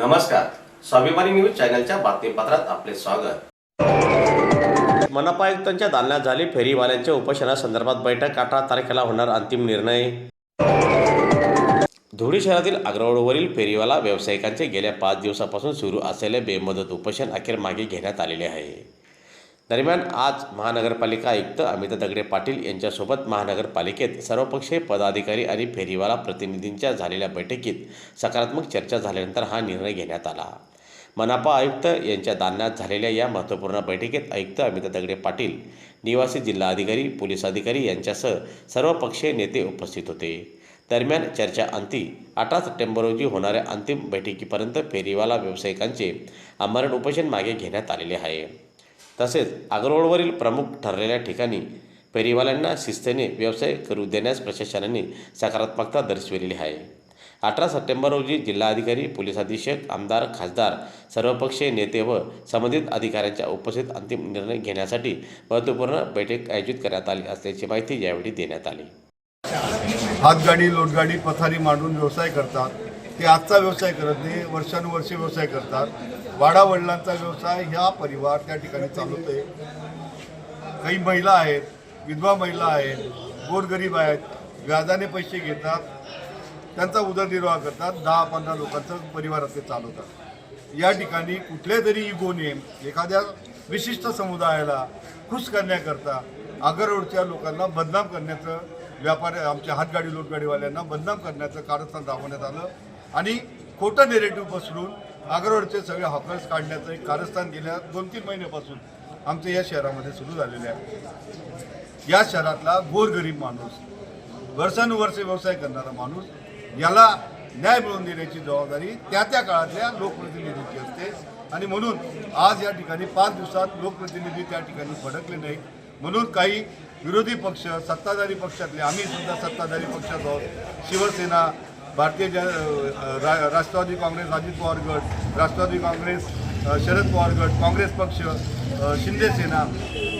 नमस्कार. स्वाभिमानी न्यूज चॅनलच्या बातमीपत्रात आपले स्वागत. मनपा आयुक्तांच्या दालनात झाली फेरीवाल्यांच्या उपोषणासंदर्भात बैठक अठरा तारखेला होणार अंतिम निर्णय. धुळे शहरातील आग्रवडवरील फेरीवाला व्यावसायिकांचे गेल्या पाच दिवसापासून सुरू असलेले बेमदत उपोषण अखेर मागे घेण्यात आलेले आहे. दरम्यान आज महानगरपालिका आयुक्त अमिता दगडे पाटील यांच्यासोबत महानगरपालिकेत सर्वपक्षीय पदाधिकारी आणि फेरीवाला प्रतिनिधींच्या झालेल्या बैठकीत सकारात्मक चर्चा झाल्यानंतर हा निर्णय घेण्यात आला. मनापा आयुक्त यांच्या दालनात झालेल्या या महत्त्वपूर्ण बैठकीत आयुक्त अमिता दगडे पाटील निवासी जिल्हाधिकारी पोलीस अधिकारी यांच्यासह सर्वपक्षीय नेते उपस्थित होते. दरम्यान चर्चा अंती अठरा सप्टेंबर रोजी होणाऱ्या अंतिम बैठकीपर्यंत फेरीवाला व्यावसायिकांचे आमरण उपोषण मागे घेण्यात आलेले आहे. तसेच अग्रवडवरील प्रमुख ठरलेल्या ठिकाणी फेरीवाल्यांना शिस्तीने व्यवसाय करू देण्यास प्रशासनाने सकारात्मकता दर्शविलेली आहे. अठरा सप्टेंबर रोजी जिल्हाधिकारी पोलीस अधीक्षक आमदार खासदार सर्वपक्षीय नेते व संबंधित अधिकाऱ्यांच्या उपस्थित अंतिम निर्णय घेण्यासाठी महत्त्वपूर्ण बैठक आयोजित करण्यात आली असल्याची माहिती यावेळी देण्यात आली. हातगाडी लोटगाडी पथारी मांडून व्यवसाय करतात. ते आजचा व्यवसाय करत नाही वर्षानुवर्षे व्यवसाय करतात. वाडावडिलांचा व्यवसाय ह्या परिवार त्या ठिकाणी चालवतोय. काही महिला आहेत विधवा महिला आहेत गोरगरीब आहेत व्याजाने पैसे घेतात त्यांचा उदरनिर्वाह करतात दहा पंधरा लोकांचा परिवार ते चालवतात. या ठिकाणी कुठल्या तरी इगोने एखाद्या विशिष्ट समुदायाला खुश करण्याकरता आगररोडच्या लोकांना बदनाम करण्याचं व्यापार आमच्या हातगाडी लोटगाडीवाल्यांना बदनाम करण्याचं कारस्थान राबवण्यात आलं. आणि खोटं नेरेटिव्ह पसरून आगररोडचे सगळे हॉकर्स काढण्याचं एक कारस्थान गेल्या दोन तीन महिन्यापासून आमच्या या शहरामध्ये सुरू झालेले आहे. या शहरातला गोरगरीब माणूस वर्षानुवर्षे व्यवसाय करणारा माणूस याला न्याय मिळवून देण्याची जबाबदारी त्या त्या काळातल्या लोकप्रतिनिधीची असते. आणि म्हणून आज या ठिकाणी पाच दिवसात लोकप्रतिनिधी त्या ठिकाणी फडकले नाही म्हणून काही विरोधी पक्ष सत्ताधारी पक्षातले आम्ही सुद्धा सत्ताधारी पक्षात आहोत. शिवसेना भारतीय जन रा राष्ट्रवादी काँग्रेस अजित पवार गट राष्ट्रवादी काँग्रेस शरद पवार गट काँग्रेस पक्ष शिंदेसेना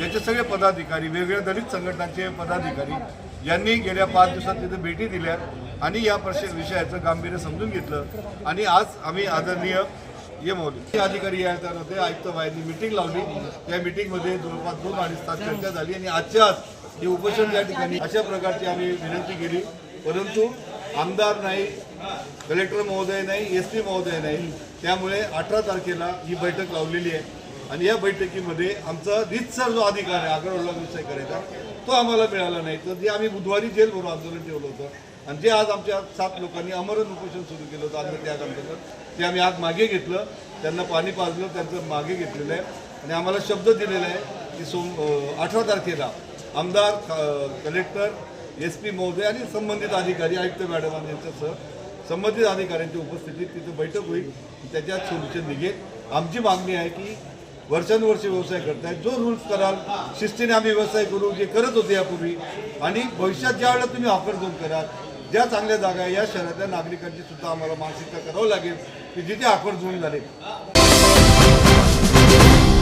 याचे सगळे पदाधिकारी वेगवेगळ्या दलित संघटनांचे पदाधिकारी यांनी गेल्या पाच दिवसात तिथे भेटी दिल्या आणि या प्रश्न विषयाचं गांभीर्य समजून घेतलं आणि आज आम्ही आदरणीय ये मौली अधिकारी या होते आयुक्त बाहेरनी मिटिंग लावली. त्या मिटिंगमध्ये जवळपास दोन अडीच तास चर्चा झाली आणि आजच्या आज हे उपोषण या ठिकाणी अशा प्रकारची आम्ही विनंती केली. परंतु आमदार नाही कलेक्टर महोदय नाही एस पी महोदय नाही. त्यामुळे अठरा तारखेला ही बैठक लावलेली आहे. आणि या बैठकीमध्ये आमचा रितसर जो अधिकार आहे आग्रवला व्यवसाय करायचा तो आम्हाला मिळाला नाही. तर जे आम्ही बुधवारी जेल भरून आंदोलन ठेवलं होतं आणि जे आज आमच्या सात लोकांनी अमरण उपोषण सुरू केलं होतं अन्न त्या अंतर्गत ते आम्ही आज मागे घेतलं. त्यांना पाणी पाजलं त्यांचं मागे घेतलेलं आहे. आणि आम्हाला शब्द दिलेला आहे की सोम अठरा तारखेला आमदार कलेक्टर एस पी महोदय आणि संबंधित अधिकारी आयुक्त मॅडम आणि यांच्यासह संबंधित अधिकाऱ्यांची उपस्थितीत तिथं बैठक होईल. त्याच्यात सोल्युशन निघेल. आमची मागणी आहे की वर्षानुवर्षे व्यवसाय करतायत जो रूल्स कराल शिस्तीने आम्ही व्यवसाय करू जे करत होते यापूर्वी. आणि भविष्यात ज्या वेळेला तुम्ही ऑफर झोन कराल ज्या चांगल्या जागा आहे या शहरातल्या नागरिकांची सुद्धा आम्हाला मानसिकता करावं लागेल की जिथे ऑफर झोन झाले.